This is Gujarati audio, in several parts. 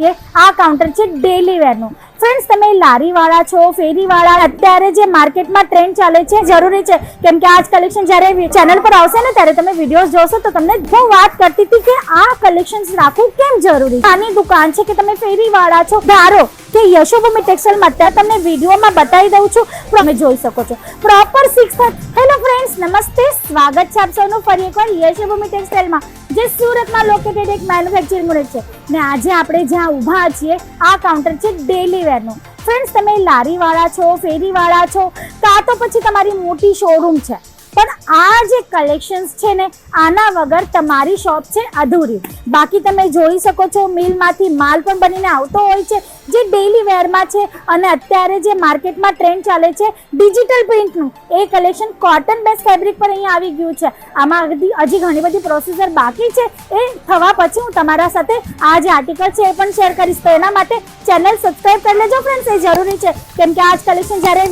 આ કાઉન્ટર છે ડેલી વેરનું ફ્રેન્ડ્સ તમે લારી વાળા છો ફેરી વાળા અત્યારે જે માર્કેટમાં ટ્રેન્ડ ચાલે છે, જરૂરી છે. કેમ કે આજ કલેક્શન જ્યારે ચેનલ પર આવશે ને, ત્યારે તમે વિડીયોઝ જોશો તો તમને હું વાત કરતી હતી કે આ કલેક્શન રાખવું કેમ જરૂરી આની દુકાન છે કે તમે ફેરી વાળા છો? ધારો કે યશોભૂમિ ટેક્સટાઇલમાં અત્યારે તમને વિડીયોમાં બતાવી દઉં છું. તમે જોઈ શકો છો. પ્રોપર સિક્સ હેલો ફ્રેન્ડ્સ નમસ્તે, સ્વાગત છે આપ સૌનું ફરી એકવાર યશોભૂમિ ટેક્સટાઇલમાં. જે સુરતમાં લોકેટેડ એક મેન્યુફેક્ચરિંગ યુનિટ છે. ને આજે આપણે જ્યાં ઊભા છીએ, આ કાઉન્ટર છે ડેલી વેરનું ફ્રેન્ડ્સ તમે લારીવાળા છો, ફેરીવાળા છો, કાં તો પછી તમારી મોટી શોરૂમ છે. પણ આ જે કલેક્શન્સ છે ને, આના વગર તમારી શોપ છે અધૂરી. બાકી તમે જોઈ શકો છો મિલમાંથી માલ પણ બનીને આવતો હોય છે જે ડેઇલી વેરમાં છે અને અત્યારે જે માર્કેટમાં ટ્રેન્ડ ચાલે છે ડિજિટલ પ્રિન્ટનું એ કલેક્શન કોટન બેઝ ફેબ્રિક પર અહીંયા આવી ગયું છે. આમાં હજી ઘણી બધી પ્રોસીજર બાકી છે. એ થવા પછી હું તમારા સાથે આ જે આર્ટિકલ છે એ પણ શેર કરીશ. તો એના માટે ચેનલ સબસ્ક્રાઈબ કરી લેજો ફ્રેન્ડ્સ એ જરૂરી છે. કેમ કે આ જ કલેક્શન જ્યારે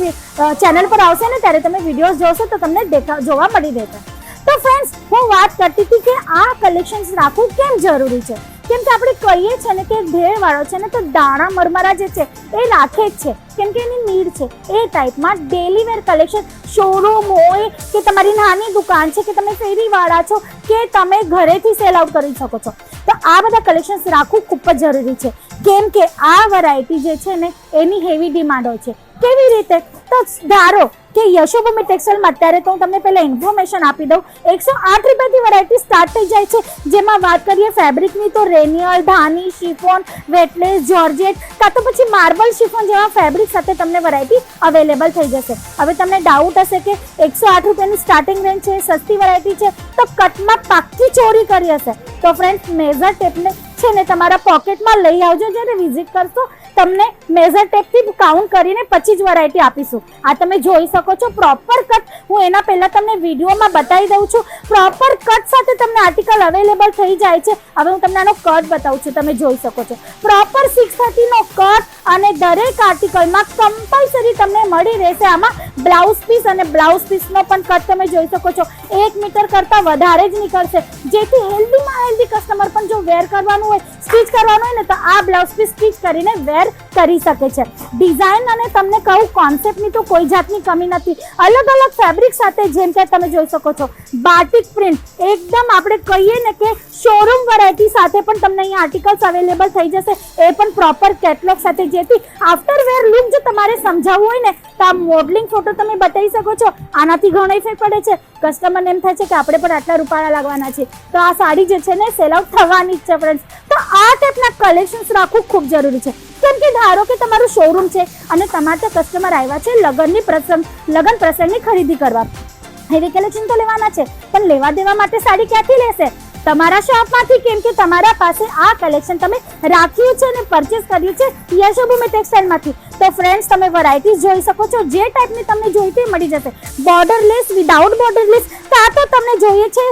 ચેનલ પર આવશે ને ત્યારે તમે વિડીયોઝ જોશો તો તમને દેખા જોવા મળી દેશે તો ફ્રેન્ડ્સ હું વાત કરતી હતી કે આ કલેક્શન્સ રાખવું કેમ જરૂરી છે? કેમ કે આપણે કહીએ છીએ ને કે ભેળ વાળો છે ને તો દાણા મરમરા જે છે એ રાખે જ છે. કેમ કે એની નીડ છે. એ ટાઈપમાં ડેલી વેર કલેક્શન શોરૂમ હોય કે તમારી નાની દુકાન છે કે તમે ફેરી વાળા છો કે તમે ઘરેથી સેલ આઉટ કરી શકો છો. તો આ બધા કલેક્શન્સ રાખવું ખૂબ જ જરૂરી છે. કેમ કે આ વેરાયટી જે છે ને, એની હેવી ડિમાન્ડ હોય છે. કેવી રીતે? તો ધારો કે યશોભૂમિ ટેક્સટાઇલમાં, અત્યારે તો હું તમને પહેલા ઇન્ફોર્મેશન આપી દઉં. એકસો આઠ રૂપિયાથી વેરાયટી સ્ટાર્ટ થઈ જાય છે. જેમાં વાત કરીએ ફેબ્રિકની તો રેનિયલ ધાની શિફોન વેટલેસ જોર્જેટ કાં તો પછી માર્બલ શિફોન જેવા ફેબ્રિક સાથે તમને વેરાયટી અવેલેબલ થઈ જશે. હવે તમને ડાઉટ હશે કે એકસો આઠ રૂપિયાની સ્ટાર્ટિંગ રેન્જ છે, સસ્તી વેરાયટી છે, તો કટમાં પાક્કી ચોરી કરી હશે. તો ફ્રેન્ડ્સ મેઝર ટેપને છે ને તમારા પોકેટમાં લઈ આવજો જ્યારે વિઝિટ કરશો તમને મેઝર ટેપથી કાઉન્ટ કરીને જ વેરાયટી આપીશું. આ તમે જોઈ શકો છો પ્રોપર કટ હું એના પહેલા તમને વિડીયોમાં બતાવી દઉં છું. પ્રોપર કટ સાથે તમને આર્ટિકલ અવેલેબલ થઈ જાય છે. હવે હું તમને આનો કટ બતાવું છું, તમે જોઈ શકો છો. પ્રોપર સિક્સ થર્ટીનો કટ અને દરેક આર્ટિકલમાં કમ્પલસરી તમને મળી રહેશે આમાં બ્લાઉઝ પીસ અને બ્લાઉઝ પીસનો પણ કટ તમે જોઈ શકો છો. એક મીટર કરતાં વધારે જ નીકળશે. જેથી હેલ્ધીમાં હેલ્ધી કસ્ટમર પણ જો વેર કરવાનું હોય સ્ટીચ કરવાનું હોય ને, તો આ બ્લાઉઝ પીસ સ્ટીચ કરીને વેર કરી શકે છે. ડિઝાઇન અને તમને કહું કોન્સેપ્ટની તો કોઈ જાતની કમી નથી. અલગ અલગ ફેબ્રિક સાથે જેમ કે તમે જોઈ શકો છો બાટિક પ્રિન્ટ એકદમ આપણે કહીએ ને કે શોરૂમ વેરાયટી સાથે પણ તમને અહીંયા આર્ટિકલ્સ અવેલેબલ થઈ જશે. એ પણ પ્રોપર કેટલોગ સાથે. જેથી આફ્ટર વેર લુક જો તમારે સમજાવવું હોય ને, તો આ મોડલિંગ ફોટો તમે બતાવી શકો છો. આનાથી ઘણો ઇફેક્ટ પડે છે. કસ્ટમરને એમ થાય છે કે આપણે પણ આટલા રૂપાળા લાગવાના છે. તો આ સાડી જે છે ને સેલ આઉટ થવાની જ છે ફ્રેન્ડ્સ તો આ ટાઈપના કલેક્શન્સ રાખવું ખૂબ જરૂરી છે. કેમ કે ધારો કે તમારું શોરૂમ છે અને તમારા ત્યાં કસ્ટમર આવ્યા છે લગ્નની પ્રસંગ, લગ્ન પ્રસંગની ખરીદી કરવા. હેવી કલેક્શન તો લેવાના છે, પણ લેવા દેવા માટે સાડી ક્યાંથી લેશે? તમારા શોપમાંથી કેમ કે તમારા પાસે આ કલેક્શન તમે રાખ્યું છે અને પરચેસ કર્યું છે યશોભૂમિ ટેક્સટાઇલમાંથી તો ફ્રેન્ડ્સ તમે વેરાયટીઝ જોઈ શકો છો. જે ટાઈપની તમને જોઈતી મળી જશે. બોર્ડરલેસ વિધાઉટ બોર્ડરલેસ કાં તો તમને જોઈએ છે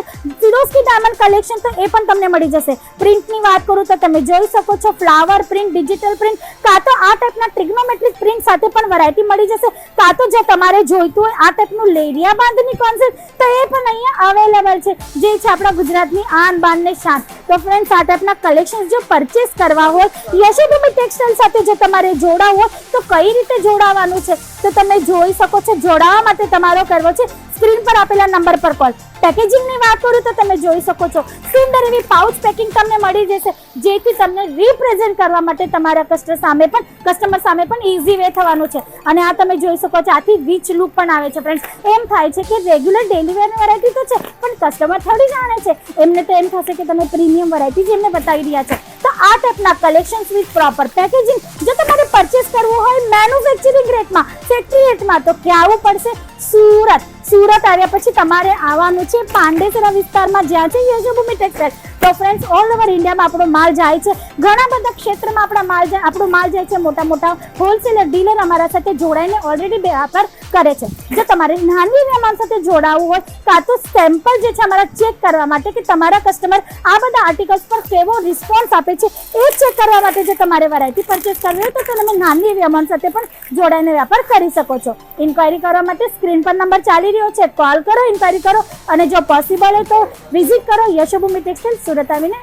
સિરોસ્કી ડાયમંડ કલેક્શન તો એ પણ તમને મળી જશે. પ્રિન્ટની વાત કરું તો તમે જોઈ શકો છો ફ્લાવર પ્રિન્ટ ડિજિટલ પ્રિન્ટ કાં તો આ ટાઈપના ટ્રિગ્નોમેટ્રિક પ્રિન્ટ સાથે પણ વેરાયટી મળી જશે. કાં તો જે તમારે જોઈતું હોય આ ટાઈપનું લેરિયા બાંધની કોન્સેપ્ટ તો એ પણ અહીંયા અવેલેબલ છે. જે છે આપણા ગુજરાતની આન બાન ને શાન. તો ફ્રેન્ડ્સ આ ટાઈપના કલેક્શન જો પરચેસ કરવા હોય, યશોભૂમિ ટેક્સટાઇલ સાથે જો તમારે જોડાવું હોય તો કઈ રીતે જોડાવાનું છે? તો તમે જોઈ શકો છો, જોડાવા માટે તમારો કરવો છે. સ્ક્રીન પર આપેલા નંબર પર કોલ. પેકેજિંગની વાત કરું તો તમે જોઈ શકો છો. સુંદર એવી પાઉચ પેકિંગ તમને મળી જશે, જેથી તમને રિપ્રેઝેન્ટ કરવા માટે તમારા કસ્ટમર સામે પણ કસ્ટમર સામે પણ ઇઝી વે થવાનું છે. અને આ તમે જોઈ શકો છો, આથી વીચ લુક પણ આવે છે ફ્રેન્ડ્સ એમ થાય છે કે રેગ્યુલર ડેલી વેરની વેરાયટી તો છે, પણ કસ્ટમર થોડી જાણે છે. એમને તો એમ થશે કે તમે પ્રીમિયમ વેરાયટી જેમને બતાવી રહ્યા છો. આ ટાઈપના કલેક્શન્સ વિથ પ્રોપર પેકેજિંગ જો તમારે પરચેસ કરવું હોય મેન્યુફેક્ચરિંગ રેટમાં ફેક્ટરી રેટમાં તો ક્યાં આવવું પડશે સુરત. સુરત આવ્યા પછી તમારે આવવાનું છે પાંડેસરા વિસ્તારમાં. જ્યાં છે યશોભૂમિ ટેક્સટાઇલ તો ફ્રેન્ડ્સ ઓલ ઓવર ઇન્ડિયામાં આપણો માલ જાય છે. ઘણા બધા ક્ષેત્રમાં આપણા માલ જાય આપણો માલ જાય છે મોટા મોટા હોલસેલર ડીલર અમારા સાથે જોડાઈને ઓલરેડી વ્યાપાર કરે છે. જો તમારે નાની મહેમાન સાથે જોડાવવું હોય, કાં તો સેમ્પલ જે છે અમારા ચેક કરવા માટે કે તમારા કસ્ટમર આ બધા આર્ટિકલ્સ પર કેવો રિસ્પોન્સ આપે છે, એ ચેક કરવા માટે જો તમારે વેરાયટી પરચેસ કરવી હોય તો તમે નાની એવી અમાઉન્ટ સાથે પણ જોડાઈને વ્યાપાર કરી શકો છો. ઇન્ક્વાયરી કરવા માટે સ્ક્રીન પર નંબર ચાલી રહ્યો છે. કોલ કરો ઇન્ક્વાયરી કરો અને જો પોસિબલ હોય તો વિઝિટ કરો યશોભૂમિ ટેક્સટાઇલ સુરત આવીને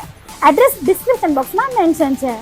એડ્રેસ ડિસ્ક્રિપ્શન બોક્સમાં મેન્શન છે.